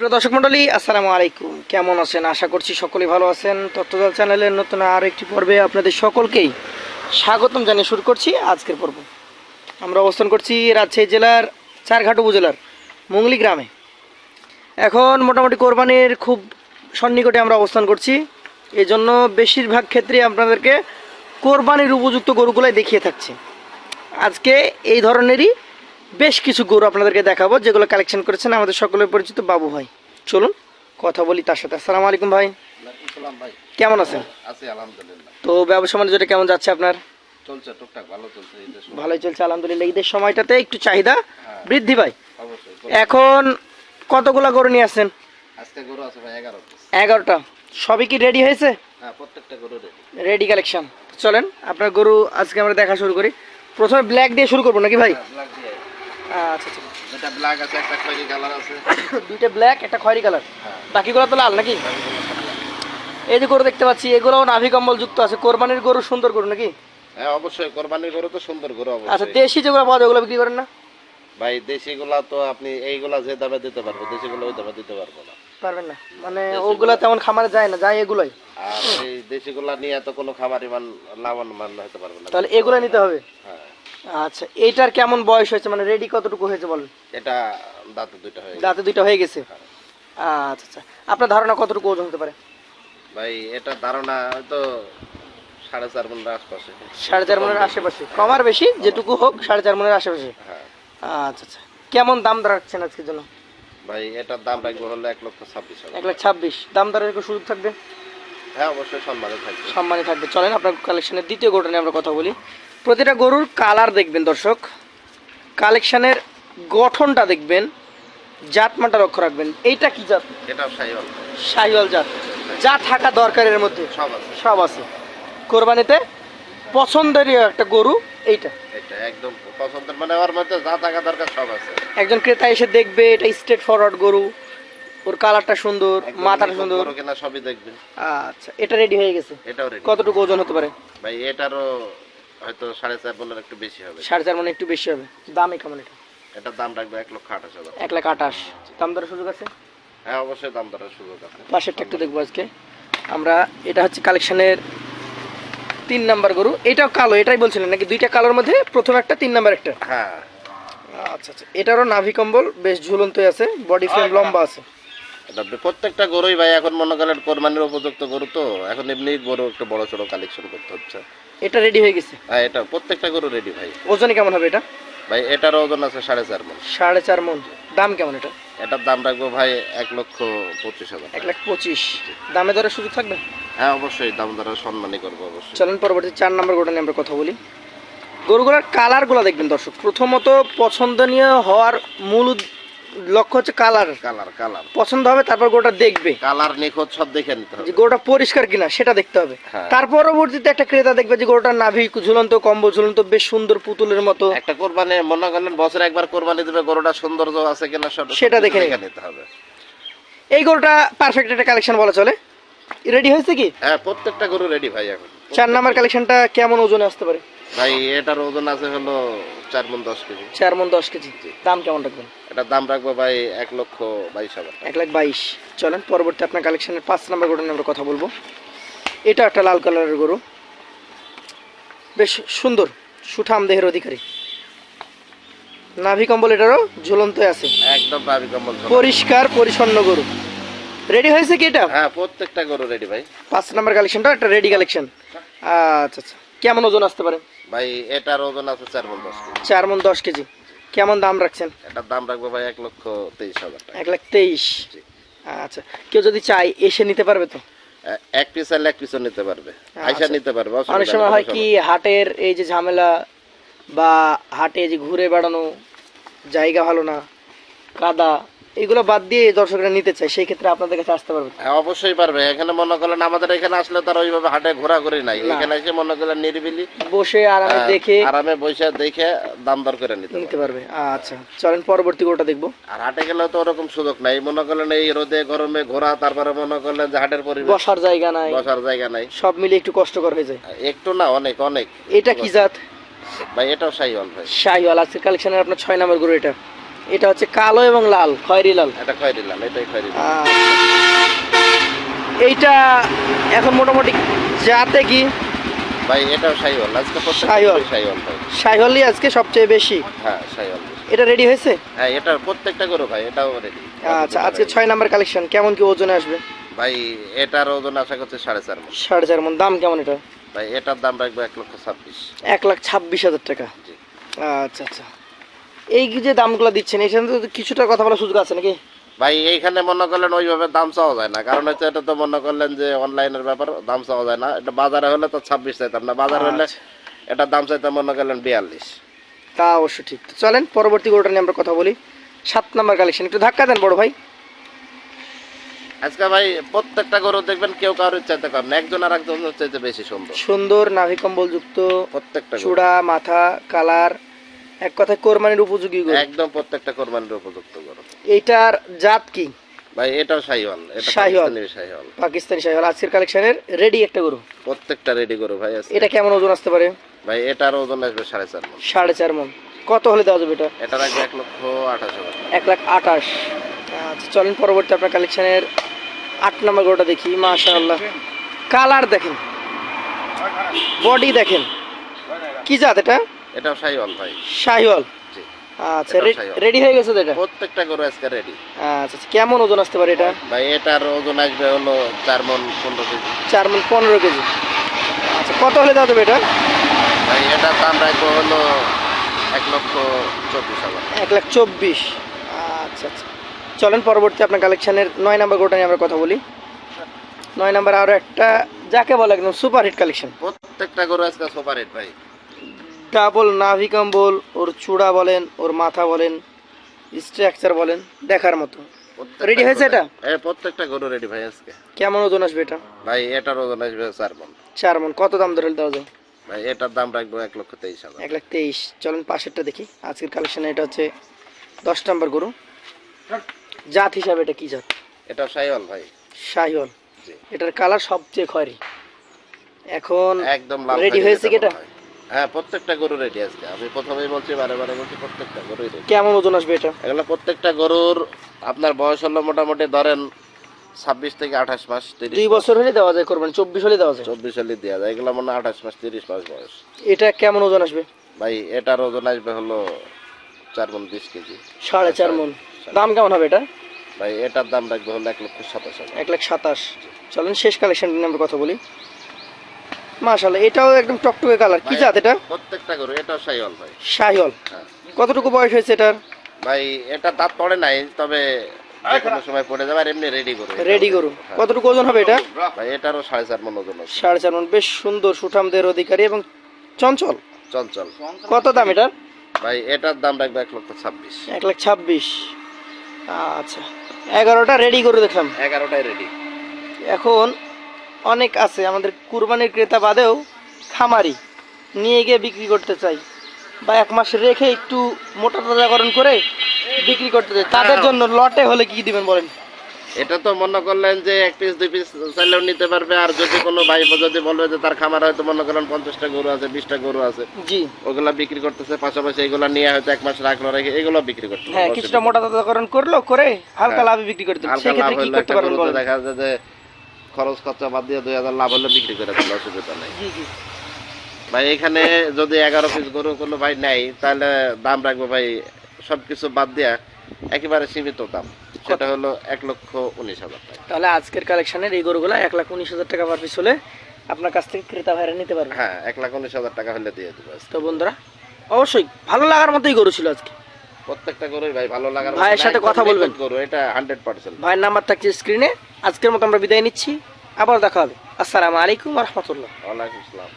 প্রিয় দর্শক মন্ডলী আসসালামু আলাইকুম। কেমন আছেন? আশা করছি সকলেই ভালো আছেন। তত্ত্বদল চ্যানেলের নতুন আরও একটি পর্বে আপনাদের সকলকেই স্বাগতম জানিয়ে শুরু করছি আজকের পর্ব। আমরা অবস্থান করছি রাজশাহী জেলার চারঘাট উপজেলার মুংলি গ্রামে। এখন মোটামুটি কোরবানির খুব সন্নিকটে আমরা অবস্থান করছি। এই জন্য বেশিরভাগ ক্ষেত্রে আপনাদেরকে কোরবানির উপযুক্ত গরুগুলাই দেখিয়ে থাকছি। আজকে এই ধরনেরই বেশ কিছু গরু আপনাদেরকে দেখাবো যেগুলো কালেকশন করেছেন আমাদের সকলের পরিচিত বাবু ভাই। চলুন কথা বলি তার সাথে। আসসালামু আলাইকুম ভাই। ভাই। কেমন আছেন? তো ব্যবসা বাণিজ্যটা কেমন যাচ্ছে আপনার? চলছে টুকটাক ভালো চলছে ভালোই চলছে আলহামদুলিল্লাহ। ঈদের সময়টাতে একটু চাহিদা হ্যাঁ। বৃদ্ধি পায় এখন কতগুলা গরু নিয়ে আসছেন? আজকে গরু আছে ভাই এগারোটা। সবই কি রেডি হয়েছে? হ্যাঁ প্রত্যেকটা গরু রেডি রেডি কালেকশন চলেন আপনার গরু আজকে আমরা দেখা শুরু করি। প্রথমে ব্ল্যাক দিয়ে শুরু করব নাকি ভাই? ব্ল্যাক দিয়ে। আচ্ছা আচ্ছা। যেটা ব্ল্যাক আছে একটা খয়েরি কালার আছে। দুইটা ব্ল্যাক একটা খয়েরি কালার হ্যাঁ বাকিগুলো তো লাল নাকি? এই যে গরু দেখতে পাচ্ছি এগুলোও নাভি কম্বল যুক্ত আছে। কোরবানির গরু সুন্দর গরু নাকি? হ্যাঁ অবশ্যই কোরবানির গরু তো সুন্দর গরু আচ্ছা দেশি যেগুলো পাওয়া যায় ওগুলো বিক্রি করেন না? ভাই দেশিগুলা তো আপনি এইগুলা যে দামে দিতে পারব দেশিগুলো ওই দামে দিতে পারব না। পারবেন না। মানে ওগুলা তেমন খামারে যায় না যায় এগুলোই। আর এই দেশিগুলা নিয়ে তো কোনো খামারি মান লাভবান হতে পারবে না। তাহলে এগুলো নিতে হবে? হ্যাঁ। আচ্ছা এইটার কেমন বয়স হয়েছে? মানে রেডি কতটুকু হয়েছে বলেন? এটা দাঁতে দুইটা হয়ে দাঁতে দুইটা হয়ে গেছে? আচ্ছা আচ্ছা। আপনার ধারণা কতটুকু ওজন হতে পারে? ভাই এটা ধারণা হয়তো সাড়ে চার মনের আশপাশে। সাড়ে চার মনের আশেপাশে। কম আর বেশি যেটুকু হোক সাড়ে চার মনের আশেপাশে। হ্যাঁ। আচ্ছা আচ্ছা। কেমন দাম রাখছেন আজকের জন্য? ভাই এটার দাম রাখব হলো এক লক্ষ ছাব্বিশ এক লাখ ছাব্বিশ। দাম দরের একটু সুযোগ থাকবে? হ্যাঁ অবশ্যই সম্মানে থাকবে। সম্মানে থাকবে। চলেন আপনার কালেকশনের দ্বিতীয় গরুটা নিয়ে আমরা কথা বলি। প্রতিটা গরুর কালার দেখবেন দর্শক। কালেকশনের গঠনটা দেখবেন জাতমানটা লক্ষ্য রাখবেন। এইটা কি জাত? এটাও সাইওয়াল। শাহিওয়াল জাত। যা থাকা দরকার এর মধ্যে। সব আছে। সব আছে। কোরবানিতে পছন্দেরই একটা গরু এইটা। এটা একদম পছন্দের মানে ওর মধ্যে যা থাকা দরকার সব আছে। একজন ক্রেতা এসে দেখবে এটা স্ট্রেট ফরওয়ার্ড গরু। ওর কালারটা সুন্দর মাথাটা সুন্দর। গরু কিনা সবই দেখবেন। আচ্ছা এটা রেডি হয়ে গেছে। এটাও রেডি কতটুকু ওজন হতে পারে? ভাই এটারও হয়তো সাড়ে চার পনেরো একটু বেশি হবে। সাড়ে চার মানে একটু বেশি হবে। দামে কেমন এটা? এটার দাম রাখবে এক লক্ষ আঠাশ হাজার এক লাখ আঠাশ। দাম দরের সুযোগ আছে? হ্যাঁ অবশ্যই দাম দরের সুযোগ আছে। পাশেরটা একটু দেখব আজকে। আমরা এটা হচ্ছে কালেকশনের তিন নাম্বার গরু। এটাও কালো এটাই বলছিলেন নাকি? দুইটা কালোর মধ্যে প্রথম একটা তিন নাম্বার একটা? হ্যাঁ। আচ্ছা আচ্ছা। এটারও নাভি কম্বল বেশ ঝুলন্তই আছে বডি ফ্রেম লম্বা আছে। প্রত্যেকটা গরুই ভাই এখন মনে করেন কোরবানির উপযুক্ত গরু তো এখন এমনি গরু একটু বড় ছোট কালেকশন করতে হচ্ছে। এটা রেডি হয়ে গেছে? হ্যাঁ এটা প্রত্যেকটা গরু রেডি ভাই। ওজনে কেমন হবে এটা? ভাই এটার ওজন আছে সাড়ে চার মন। সাড়ে চার মন। দাম কেমন এটা? এটার দাম রাখব ভাই এক লক্ষ পঁচিশ হাজার এক লাখ পঁচিশ। দামে দরের সুযোগ থাকবে? হ্যাঁ অবশ্যই দাম দরের সম্মানই করব অবশ্যই। চলেন পরবর্তী চার নম্বর গরুটা নিয়ে আমরা কথা বলি। গরুগুলোর কালারগুলো দেখবেন দর্শক। প্রথমত পছন্দনীয় হওয়ার মূল লক্ষ্য হচ্ছে কালার। Colour colour. পছন্দ হবে তারপর গরুটা দেখবে। কালার নিখোঁজ সব দেখে নিতে হবে। যে গরুটা পরিষ্কার কিনা সেটা দেখতে হবে। হ্যাঁ। তার পরবর্তীতে একটা ক্রেতা দেখবে যে গরুটার নাভি ঝুলন্ত কম্বল ঝুলন্ত বেশ সুন্দর পুতুলের মতো। একটা কোরবানি মনে করেন বছরে একবার কোরবানি দেবে গরুটা সৌন্দর্য আছে কিনা সেটা দেখে দেখে নিতে হবে। এই গরুটা পারফেক্ট একটা কালেকশন বলা চলে। রেডি হয়েছে কি? হ্যাঁ প্রত্যেকটা গরু রেডি ভাই এখন। চার নাম্বার কালেকশনটা কেমন ওজনে আসতে পারে? ভাই এটার ওজন আছে হলো চার মন দশ কেজি। চার মন দশ কেজি। দাম কেমন রাখবেন? এটার দাম রাখব ভাই এক লক্ষ বাইশ হাজার এক লাখ বাইশ। চলেন পরবর্তী আপনার কালেকশনের পাঁচ নাম্বার গরু নিয়ে আমরা কথা বলব। এটা একটা লাল কালারের গরু। বেশ সুন্দর সুঠাম দেহের অধিকারী। নাভি কম্বল এটারও ঝুলন্ত আছে। একদম ভাবি কম্বল পরিষ্কার পরিচ্ছন্ন গরু। রেডি হয়েছে কি এটা? হ্যাঁ প্রত্যেকটা গরু রেডি ভাই। পাঁচ নাম্বার কালেকশনটা একটা রেডি কালেকশন। আচ্ছা আচ্ছা। কেমন ওজন আসতে পারে? ভাই এটার ওজন আছে চার মন দশ কেজি। চার মন দশ কেজি। কেমন দাম রাখছেন? এটার দাম রাখব ভাই এক লক্ষ তেইশ হাজার টাকা। এক লাখ তেইশ? আচ্ছা কেউ যদি চাই এসে নিতে পারবে তো? এক পিস আর এক পিসও নিতে পারবে। আইসা নিতে পারবে অনেক সময় হয় কি হাটের এই যে ঝামেলা বা হাটে যে ঘুরে বেড়ানো জায়গা ভালো না কাদা এগুলো বাদ দিয়ে দর্শকরা নিতে চায় সেই ক্ষেত্রে আপনাদের কাছে আসতে পারবে? হ্যাঁ অবশ্যই পারবে। এখানে মনে করলেন আমাদের এখানে আসলে তার ওইভাবে হাটে ঘোরাঘুরি নাই। এখানে এসে মনে করলেন নিরিবিলি বসে আরামে দেখে আরামে বসে দেখে দাম দর করে নিতে নিতে পারবে। আচ্ছা চলেন পরবর্তী গোটা দেখব। আর হাটে গেলে তো ওরকম সুযোগ নাই। মনে করেন এই রোদে গরমে ঘোরা তারপরে মনে করলেন যে হাটের পরিবেশ বসার জায়গা নাই। বসার জায়গা নাই। সব মিলে একটু কষ্টকর হয়ে যায়। একটু না অনেক অনেক। এটা কি জাত? ভাই এটাও সাইওয়াল ভাই। শাহিওয়াল আজকের কালেকশনের আপনার ছয় নাম্বার গরু এটা। এটা হচ্ছে কালো এবং লাল খয়েরি লাল। এটা খয়রি লাল এটাই খয়রি লাল। এইটা এখন মোটামুটি যাতে কি? ভাই এটাও শাহিওয়াল। আজকে শাহিওয়াল। ভাই। সাইহলি আজকে সবচেয়ে বেশি? হ্যাঁ শাহিওয়াল এটা রেডি হয়েছে? হ্যাঁ এটা প্রত্যেকটা গরু ভাই এটাও রেডি আচ্ছা আজকে ছয় নাম্বার কালেকশন কেমন কি ওজনে আসবে? ভাই এটার ওজন আশা করছে সাড়ে চার মন। সাড়ে চার মন দাম কেমন এটা? ভাই এটার দাম রাখব এক লক্ষ ছাব্বিশ। এক লাখ ছাব্বিশ হাজার টাকা। জি। আচ্ছা আচ্ছা। এই যে দামগুলো দিচ্ছেন? এখানে তো কিছুটা কথা বলার সুযোগ আছে নাকি? ভাই এইখানে মনে করলেন ওইভাবে দাম চাওয়া যায় না। কারণ হচ্ছে এটা তো মনে করলেন যে অনলাইনের ব্যাপার দাম চাওয়া যায় না। এটা বাজারে হলে তো ছাব্বিশ চাইতাম না। বাজার হলে আচ্ছা। এটার দাম চাইতাম মনে করলেন বিয়াল্লিশ। তা অবশ্য ঠিক। তো চলেন পরবর্তী গরুটা নিয়ে আমরা কথা বলি। সাত নাম্বার কালেকশন একটু ধাক্কা দেন বড় ভাই। আজকে ভাই প্রত্যেকটা গরু দেখবেন কেউ কারোর চাইতে কম না। একজন আর একজনের চাইতে বেশি সুন্দর। সুন্দর নাভি কম্বল যুক্ত প্রত্যেকটা। চূড়া মাথা কালার এক কথায় কোরবানির উপযোগী গরু। একদম প্রত্যেকটা কোরবানির উপযুক্ত গরু। এটার জাত কি? ভাই এটাও শাহিওয়াল এটা শাহিওয়াল। পাকিস্তানি শাহিওয়াল। পাকিস্তানি শাহিওয়াল। আজকের কালেকশনের রেডি একটা গরু। প্রত্যেকটা রেডি গরু ভাই আছে এটা কেমন ওজন আসতে পারে? ভাই এটার ওজন আসবে সাড়ে চার মন। সাড়ে চার মন। কত হলে দেওয়া যাবে এটা? এটা রাখবে এক লক্ষ আঠাশ হাজার। এক লাখ আঠাশ। আচ্ছা চলেন পরবর্তী আপনার কালেকশনের আট নম্বর গরুটা দেখি। মাশাআল্লাহ। কালার দেখেন। বডি দেখেন। কি জাত এটা? এটাও শাহিওয়াল ভাই। শাহিওয়াল জি। আচ্ছা রেডি হয়ে গেছে এটা? প্রত্যেকটা গরু আজকে রেডি আচ্ছা আচ্ছা, কেমন ওজন আসতে পারে এটা? ভাই এটার ওজন আসবে হলো চার মন পনেরো কেজি। চার মন পনেরো কেজি। আচ্ছা কত হলে দেওয়া যাবে এটা? ভাই এটার দাম রাখব হলো এক লক্ষ চব্বিশ হাজার। এক লাখ চব্বিশ। আচ্ছা আচ্ছা। চলেন পরবর্তী আপনার কালেকশনের নয় নাম্বার গোটা নিয়ে আমরা কথা বলি। নয় নাম্বার আরও একটা যাকে বলে একদম সুপার হিট কালেকশন প্রত্যেকটা গরু আজকে সুপার হিট ভাই। ডাবল নাভি কম্বল ওর চূড়া বলেন ওর মাথা বলেন স্ট্রাকচার বলেন দেখার মতো। রেডি হয়েছে এটা? প্রত্যেকটা গরু রেডি ভাই আজকে। কেমন ওজন আসবে এটা? ভাই এটার ওজন আসবে চার মন। চার মন। কত দাম ধরে দেওয়া যায়? ভাই এটার দাম রাখব এক লক্ষ তেইশ হাজার। এক লাখ তেইশ। চলেন পাশেরটা দেখি। আজকের কালেকশনে এটা হচ্ছে দশ নম্বর গরু। জাত হিসাবে এটা কি জাত? এটা শাহিওয়াল ভাই। শাহিওয়াল এটার কালার সবচেয়ে খয়রি। এখন একদম রেডি হয়েছে কি এটা? হয়। প্রত্যেকটা গরু রেডি আজকে। আমি প্রথমেই বলছি বারে বারে বলছি প্রত্যেকটা রেডি কেমন ওজন আসবে এটা? এগুলো প্রত্যেকটা গরুর আপনার বয়স হলো মোটামুটি ধরেন ছাব্বিশ থেকে আঠাশ মাস তিরিশ দুই বছর হলে দেওয়া যায় করবেন। চব্বিশ হলে দেওয়া যায়? চব্বিশ হলে দেওয়া যায়। এগুলো মনে আঠাশ মাস তিরিশ মাস বয়স। এটা কেমন ওজন আসবে? ভাই এটার ওজন আসবে হলো চার মন বিশ কেজি। সাড়ে চার মন দাম কেমন হবে এটা? ভাই এটার দাম রাখবে হলো এক লক্ষ সাতাশ এক লাখ সাতাশ। চলেন শেষ কালেকশন নিয়ে আমরা কথা বলি। মাশাল্লাহ এটাও একদম টকটকে কালার। কি জাত এটা? প্রত্যেকটা গরু এটাও শাহিওয়াল ভাই। শাহিওল হ্যাঁ। কতটুকু বয়স হয়েছে এটার? ভাই এটা দাঁত পড়ে নাই তবে কোনো সময় পড়ে যাবে আর এমনি রেডি গরু রেডি হ্যাঁ। কতটুকু ওজন হবে এটা? ভাই এটারও সাড়ে চার মন ওজন সাড়ে চার মন বেশ সুন্দর সুঠামদের অধিকারী এবং চঞ্চল। চঞ্চল। কত দাম এটার? ভাই এটার দাম রাখবে এক লক্ষ ছাব্বিশ। এক লাখ ছাব্বিশ। আচ্ছা এগারোটা রেডি করে দেখলাম। এগারোটায় রেডি এখন অনেক আছে। আমাদের কুরবানির ক্রেতা বাদেও খামারি নিয়ে গিয়ে বিক্রি করতে চাই বা এক মাস রেখে একটু মোটা তাজাকরণ করে বিক্রি করতে চাই। তাদের জন্য লটে হলে কি দিবেন বলেন? এটা তো মনে করলেন যে এক পিস দুই পিস চাইলেও নিতে পারবে। আর যদি কোনো ভাই যদি বলবে যে তার খামার হয়তো মনে করেন পঞ্চাশটা গরু আছে বিশটা গরু আছে জি। ওগুলা বিক্রি করতেছে পাশাপাশি এগুলা নিয়ে হয়তো এক মাস রাখল রেখে এগুলো বিক্রি করতে হ্যাঁ কিছুটা মোটা তাজাকরণ করল করে হালকা লাভে বিক্রি করে দিল হালকা লাভ করতে দেখা যায় যে খরচ খরচা বাদ দিয়ে দুই হাজার লাভ হলে বিক্রি করে দিলে অসুবিধা নেই। ভাই এখানে যদি এগারো পিস গরু কোনো ভাই নেয় তাহলে দাম রাখব ভাই সবকিছু বাদ দিয়া একেবারে সীমিত দাম। সেটা হলো এক লক্ষ উনিশ হাজার টাকা। তাহলে আজকের কালেকশনের এই গরুগুলো এক লাখ উনিশ হাজার টাকা পার পিস হলে আপনার কাছ থেকে ক্রেতা ভাইরা নিতে পারবে? হ্যাঁ এক লাখ উনিশ হাজার টাকা হলে দিয়ে দেবো। তো বন্ধুরা অবশ্যই ভালো লাগার মতোই গরু ছিল আজকে। প্রত্যেকটা গরুই ভাই ভালো লাগার ভাইয়ের সাথে কথা বলবেন। গরু এটা হান্ড্রেড পার্সেন্ট ভাইয়ের নাম্বার থাকছে স্ক্রিনে আজকের মতো আমরা বিদায় নিচ্ছি। আবার দেখা হবে। আসসালামু আলাইকুম রহমতুল্লাহ। ওয়ালাইকুম আসসালাম।